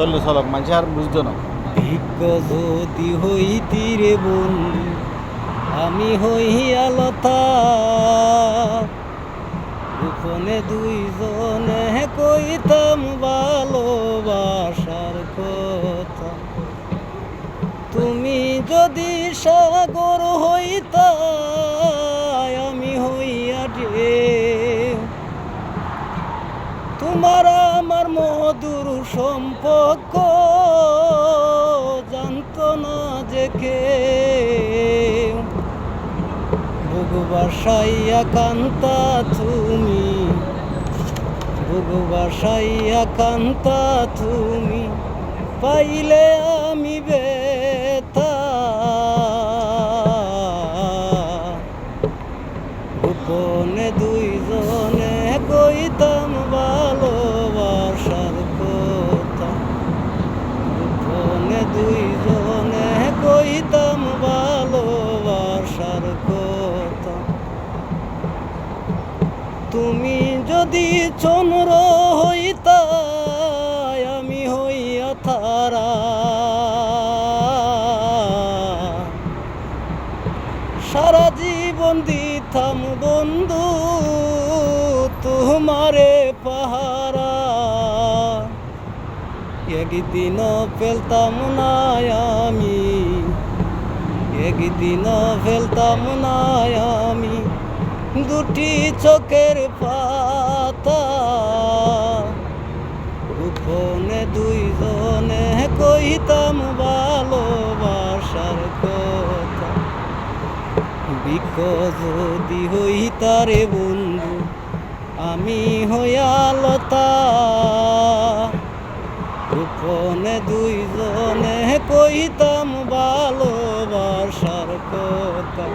চললে চলক মানুষ আর বুঝতো না। ভিক্ষ যদি হইতি রে বন্ধু আমি হইয়া লতা। গোপনে দুইজনে কইতাম ভালোবাসার কথা। তুমি যদি সাগর হইতা আমি হইয়া ঢেউ তোমার মধুর সম্পর্ক, জানতো না যে কে ভোগবাসাইয়া কান্তা তুমি ভোগবাসাইয়া কান্তা তুমি, পাইলে আমি বেতা গোপনে দুইজনে তুমি যদি চন্দ্র হইতা, আমি হইয়া তারা। সারা জীবন দিতাম বন্ধু, তোমারে পাহারা। একদিন ফেলতাম না আমি, একদিন ফেলতাম না দুটি চোখের পাতা। গোপনে দুইজনে কইতাম ভালোবাসার কথা। বিক যদি হইতারে বন্ধু, আমি হইয়া লতা। গোপনে দুইজনে কইতাম ভালোবাসার কথা।